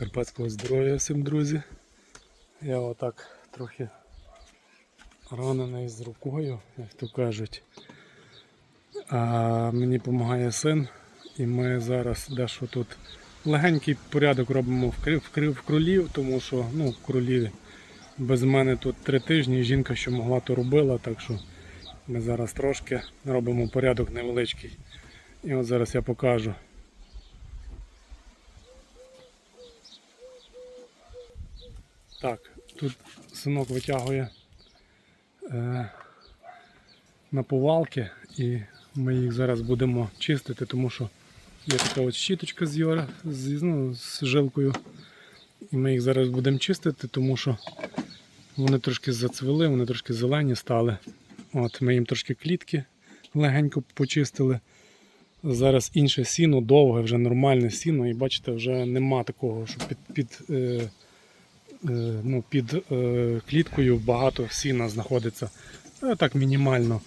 Карпатського здоров'я всім друзі. Я отак трохи ранений з рукою, як то кажуть. А мені допомагає син, і ми зараз дещо тут легенький порядок робимо в, кролів, тому що ну, кролі без мене тут три тижні. Жінка, що могла, то робила, так що ми зараз трошки робимо порядок невеличкий. І от зараз я покажу. Так, тут синок витягує е, наповалки і ми їх зараз будемо чистити, тому що є така от щіточка з, йора, з, ну, з жилкою. І ми їх зараз будемо чистити, тому що вони трошки зацвели, вони трошки зелені стали. От, ми їм трошки клітки легенько почистили. Зараз інше сіно, довге, вже нормальне сіно, і бачите, вже нема такого, що під, під, е, ну, під е, кліткою багато сіна знаходиться. Е, так мінімально.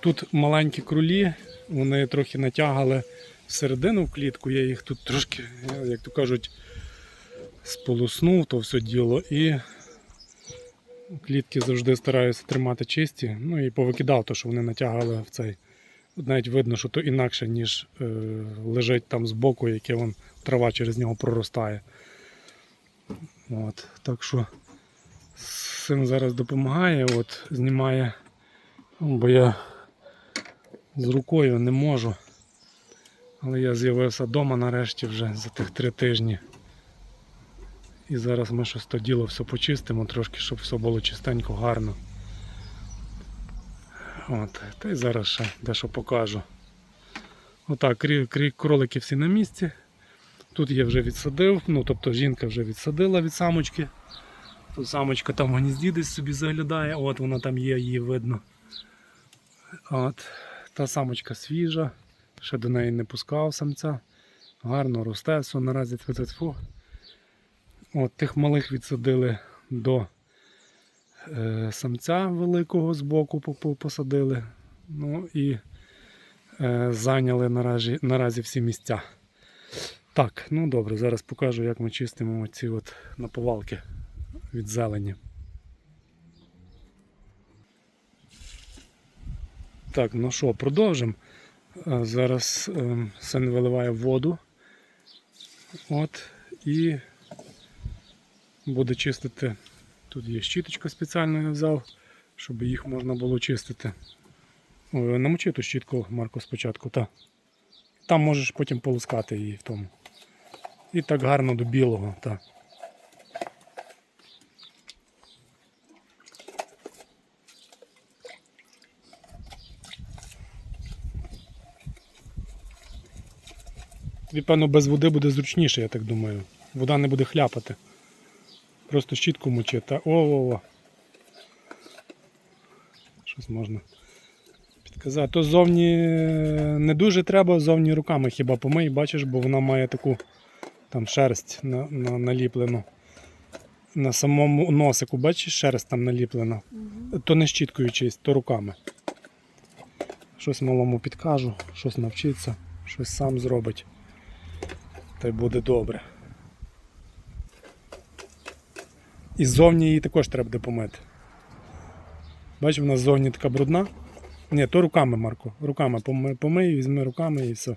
Тут маленькі крулі, вони трохи натягали всередину в клітку, я їх тут трошки, е, як то кажуть, сполоснув то все діло і клітки завжди стараюся тримати чисті. Ну і повикидав то, що вони натягали в цей. Навіть видно, що то інакше, ніж е, лежить там збоку, яке вон, трава через нього проростає. От, так що син зараз допомагає, от, знімає, бо я з рукою не можу. Але я з'явився вдома нарешті вже за тих три тижні. І зараз ми щось то діло все почистимо трошки, щоб все було чистенько, гарно. От, та й зараз ще дещо покажу. Отак, кролики всі на місці. Тут я вже відсадив, ну тобто жінка вже відсадила від самочки. Тут самочка там гнізді десь собі заглядає, от вона там є, її видно. От, Та самочка свіжа, ще до неї не пускав самця. Гарно росте, все наразі тьфу-тьфу. От Тих малих відсадили до е, самця великого з боку по- по- посадили. Ну і е, зайняли наразі, наразі всі місця. Так, ну добре, зараз покажу, як ми чистимо ці от наповалки від зелені. Так, ну що, продовжимо. Е, Зараз е, син виливає воду. От, і буде чистити. Тут є щіточка спеціальна я взяв, щоб їх можна було чистити. Намочи ту щітку, Марко, спочатку, та. Там можеш потім полускати її в тому. І так гарно до білого. Та. Тобі, певно, без води буде зручніше, я так думаю. Вода не буде хляпати. Просто щітку мочи та о-о-о. Щось можна підказати. То зовні не дуже треба, зовні руками хіба помий, бачиш, бо вона має таку там шерсть на, на, наліплену. На самому носику, бачиш, шерсть там наліплена. То не щіткою чисть, то руками. Щось малому підкажу, щось навчиться, щось сам зробить. Та й буде добре. І ззовні її також треба буде помити. Бачиш, вона ззовні така брудна. Ні, то руками, Марко. Руками помий візьми руками і все.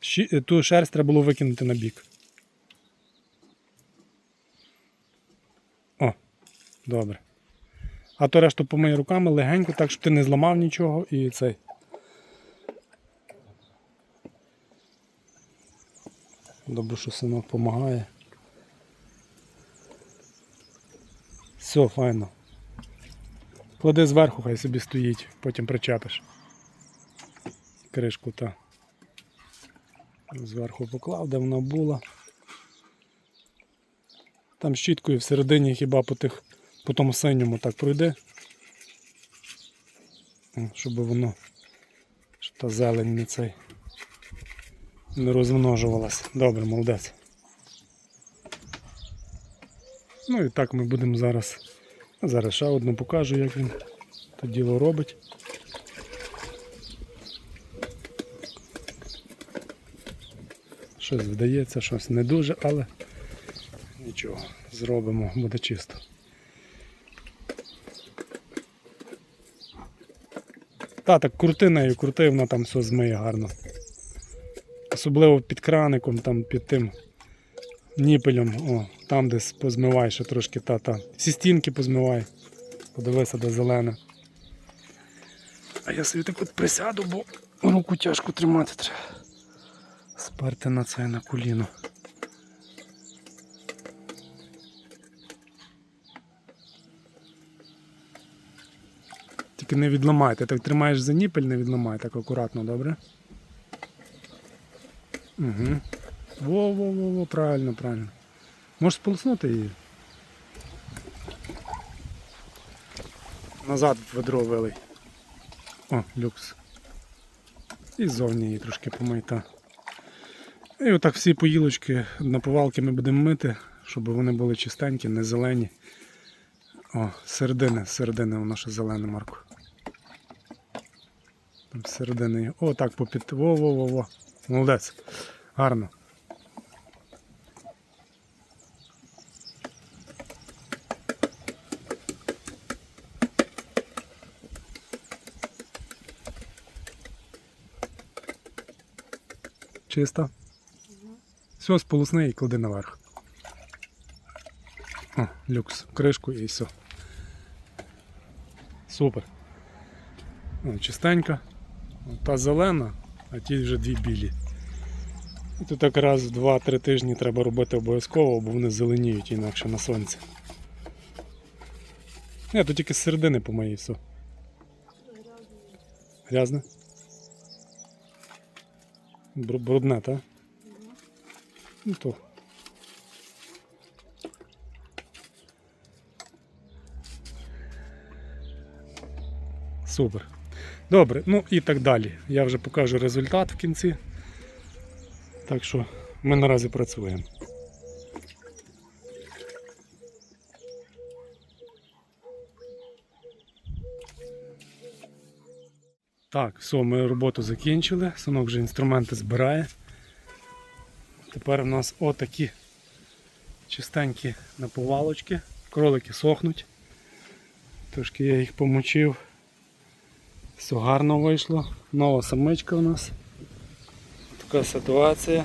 Щі- Ту шерсть треба було викинути на бік. О, добре. А то решту помий руками легенько, так, щоб ти не зламав нічого і цей. Добре, що синок допомагає. Все, файно. Клади зверху, хай собі стоїть, потім причепиш. Кришку та зверху поклав, де вона була. Там щіткою всередині хіба по тих, по тому синьому так пройде. Щоб воно, щоб та зелень не цей не розмножувалась. Добре, молодець. Ну і так ми будемо зараз. Зараз ще одну покажу, як він то діло робить. Щось вдається, щось не дуже, але нічого, зробимо, буде чисто. Та, так крути нею, крути, вона там все змиє гарно. Особливо під краником, там під тим ніпелем, о, там десь позмивай ще трошки та-та. Всі стінки позмивай. Подивися, де зелене. А я собі так от присяду, бо руку тяжко тримати треба. Сперти на це на коліно. Тільки не відламай. Ти так тримаєш за ніпель, не відламай, так акуратно, добре? Угу. Во-во-во, правильно, правильно. Можеш сполоснути її. Назад ведро вилий. О, люкс. І ззовні її трошки помийта. І отак всі поїлочки на повалки ми будемо мити, щоб вони були чистенькі, не зелені. О, середини, середини воно ще зелене, Марко. Там середини. О, так попід. Во-во-во-во. Молодець. Гарно. Чисто. Все, сполосни і клади наверх. О, люкс. Кришку і все. Супер. О, чистенька. Та зелена, а ті вже дві білі. І тут якраз в 2-3 тижні треба робити обов'язково, бо вони зеленіють інакше на сонці. Ні, тут тільки з середини помиє і все. Грязне? Бру- Брудне, так? Ну. Супер. Добре, ну і так далі. Я вже покажу результат в кінці. Так що ми наразі працюємо. Так, все, ми роботу закінчили. Синок вже інструменти збирає. Тепер у нас отакі чистенькі наповалочки. Кролики сохнуть. Трошки я їх помочив. Все гарно вийшло. Нова самичка у нас. Така ситуація.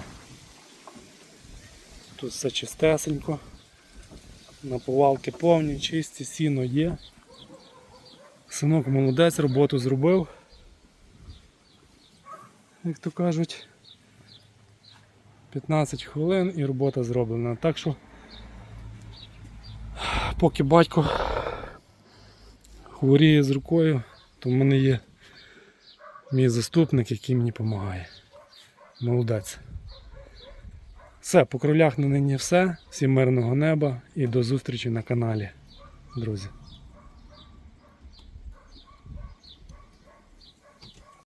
Тут все чистесенько. Наповалки повні, чисті, сіно є. Синок молодець, роботу зробив. Як то кажуть. 15 хвилин і робота зроблена. Так що поки батько хворіє з рукою, то в мене є мій заступник, який мені допомагає. Молодець. Все, по кролях на нині все. Всім мирного неба і до зустрічі на каналі, друзі.